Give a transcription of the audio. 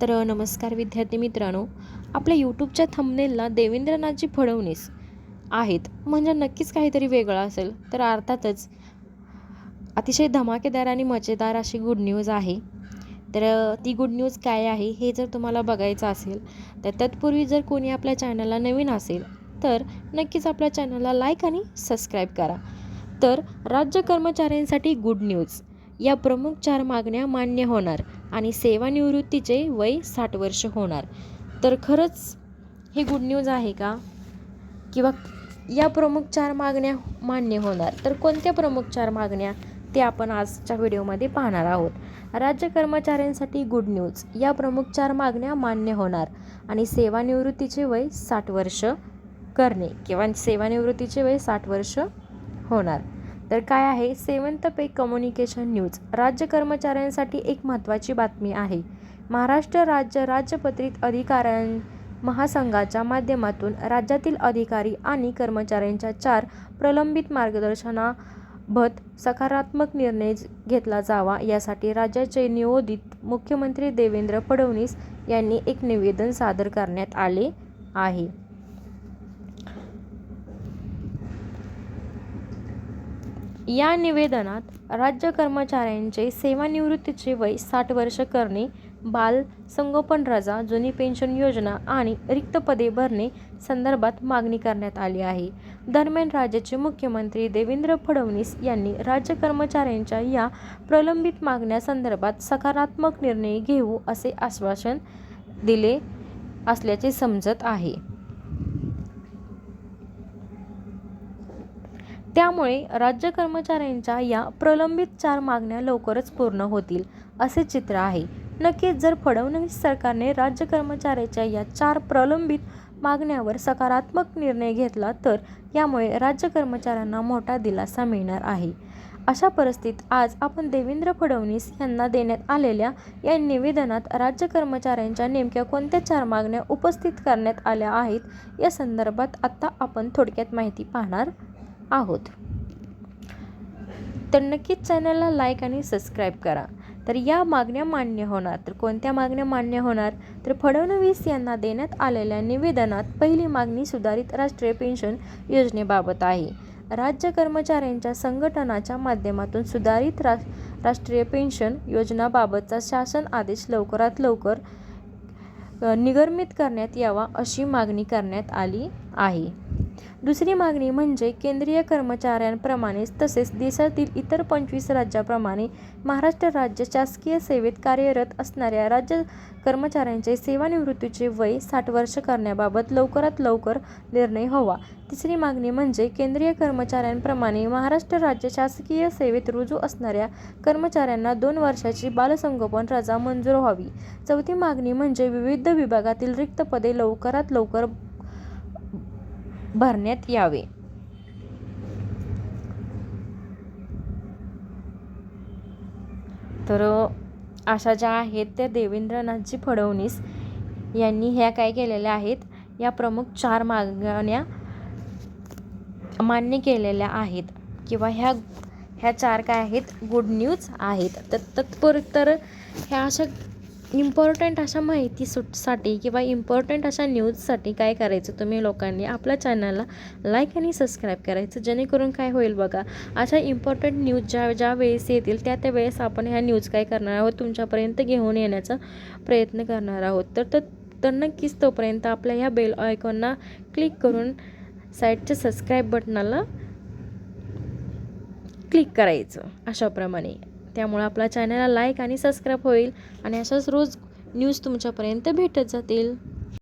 तर नमस्कार विद्यार्थी मित्रांनो. आपल्या यूट्यूबच्या थंबनेलला देवेंद्रनाथजी फडणवीस आहेत. म्हणजे नक्कीच काहीतरी वेगळं असेल. तर अर्थातच अतिशय धमाकेदार आणि मजेदार अशी गुड न्यूज आहे. तर ती गुड न्यूज काय आहे हे जर तुम्हाला बघायचं असेल तर तत्पूर्वी जर कोणी आपल्या चॅनलला नवीन असेल तर नक्कीच आपल्या चॅनलला लाईक आणि सबस्क्राईब करा. तर राज्य कर्मचाऱ्यांसाठी गुड न्यूज या प्रमुख चार मागण्या मान्य होणार. आणि सेवानिवृत्तीचे वय साठ वर्ष होणार. तर खरंच ही गुड न्यूज आहे का? किंवा या प्रमुख चार मागण्या मान्य होणार. तर कोणत्या प्रमुख चार मागण्या? ते आपण आजच्या व्हिडिओमध्ये पाहणार आहोत. राज्य कर्मचाऱ्यांसाठी गुड न्यूज या प्रमुख चार मागण्या मान्य होणार. आणि सेवानिवृत्तीचे वय साठ वर्ष करणे किंवा सेवानिवृत्तीचे वय साठ वर्ष होणार. तर काय आहे? Seventh pay communication news. राज्य कर्मचाऱ्यांसाठी एक महत्त्वाची बातमी आहे. महाराष्ट्र राज्य राज्यपत्रित अधिकाऱ्यां महासंघाच्या माध्यमातून राज्यातील अधिकारी आणि कर्मचाऱ्यांच्या चार प्रलंबित मार्गदर्शनाबत सकारात्मक निर्णय घेतला जावा यासाठी राज्याचे नियोजित मुख्यमंत्री देवेंद्र फडणवीस यांनी एक निवेदन सादर करण्यात आले आहे. या निवेदनात राज्य कर्मचाऱ्यांचे सेवानिवृत्तीचे वय साठ वर्ष करणे बाल संगोपन रजा जुनी पेन्शन योजना आणि रिक्त पदे भरणे संदर्भात मागणी करण्यात आली आहे. दरम्यान राज्याचे मुख्यमंत्री देवेंद्र फडणवीस यांनी राज्य कर्मचाऱ्यांच्या या प्रलंबित मागण्यासंदर्भात सकारात्मक निर्णय घेऊ असे आश्वासन दिले असल्याचे समजत आहे. त्यामुळे राज्य कर्मचाऱ्यांच्या या प्रलंबित चार मागण्या लवकरच पूर्ण होतील असे चित्र आहे. नक्कीच जर फडणवीस सरकारने राज्य कर्मचाऱ्याच्या या चार प्रलंबित मागण्यावर सकारात्मक निर्णय घेतला तर यामुळे राज्य कर्मचाऱ्यांना मोठा दिलासा मिळणार आहे. अशा परिस्थितीत आज आपण देवेंद्र फडणवीस यांना देण्यात आलेल्या या निवेदनात राज्य कर्मचाऱ्यांच्या नेमक्या कोणत्या चार मागण्या उपस्थित करण्यात आल्या आहेत या संदर्भात आत्ता आपण थोडक्यात माहिती पाहणार आहोत. तर नक्कीच चॅनलला लाईक आणि सबस्क्राईब करा. तर या मागण्या मान्य होणार. तर कोणत्या मागण्या मान्य होणार? तर फडणवीस यांना देण्यात आलेल्या निवेदनात पहिली मागणी सुधारित राष्ट्रीय पेन्शन योजनेबाबत आहे. राज्य कर्मचाऱ्यांच्या संघटनाच्या माध्यमातून सुधारित रा राष्ट्रीय पेन्शन योजनाबाबतचा शासन आदेश लवकरात लवकर निगर्मित करण्यात यावा अशी मागणी करण्यात आली आहे. दुसरी मागणी म्हणजे केंद्रीय कर्मचाऱ्यांप्रमाणेच तसेच देशातील इतर पंचवीस राज्याप्रमाणे महाराष्ट्र राज्य शासकीय सेवेत कार्यरत असणाऱ्या राज्य कर्मचाऱ्यांचे सेवानिवृत्तीचे वय साठ वर्ष करण्याबाबत लवकरात लवकर निर्णय हवा. तिसरी मागणी म्हणजे केंद्रीय कर्मचाऱ्यांप्रमाणे महाराष्ट्र राज्य शासकीय सेवेत रुजू असणाऱ्या कर्मचाऱ्यांना दोन वर्षाची बालसंगोपन रजा मंजूर व्हावी. चौथी मागणी म्हणजे विविध विभागातील रिक्त पदे लवकरात लवकर भरण्यात यावे. तर अशा ज्या आहेत त्या देवेंद्रनाथजी फडणवीस यांनी ह्या काय केलेल्या आहेत? या प्रमुख चार मागण्या मान्य केलेल्या आहेत. किंवा ह्या ह्या चार काय आहेत? गुड न्यूज आहेत. तर तत्पर तर ह्या अशा इम्पॉर्टंट अशा माहितीसाठी किंवा इम्पॉर्टंट अशा न्यूजसाठी काय करायचं तुम्ही लोकांनी आपल्या चॅनलला लाईक आणि सबस्क्राईब करायचं. जेणेकरून काय होईल बघा अशा इम्पॉर्टंट न्यूज ज्या ज्या वेळेस येतील त्या त्या वेळेस आपण ह्या न्यूज काय करणार आहोत? तुमच्यापर्यंत घेऊन येण्याचा प्रयत्न करणार आहोत. तर तर नक्कीच तोपर्यंत आपल्या ह्या बेल आयकॉनना क्लिक करून साईडच्या सबस्क्राईब बटनाला क्लिक करायचं अशाप्रमाणे. त्यामुळे आपल्या चॅनलला लाईक आणि सबस्क्राईब होईल. आणि अशाच रोज न्यूज तुमच्यापर्यंत भेटत जातील.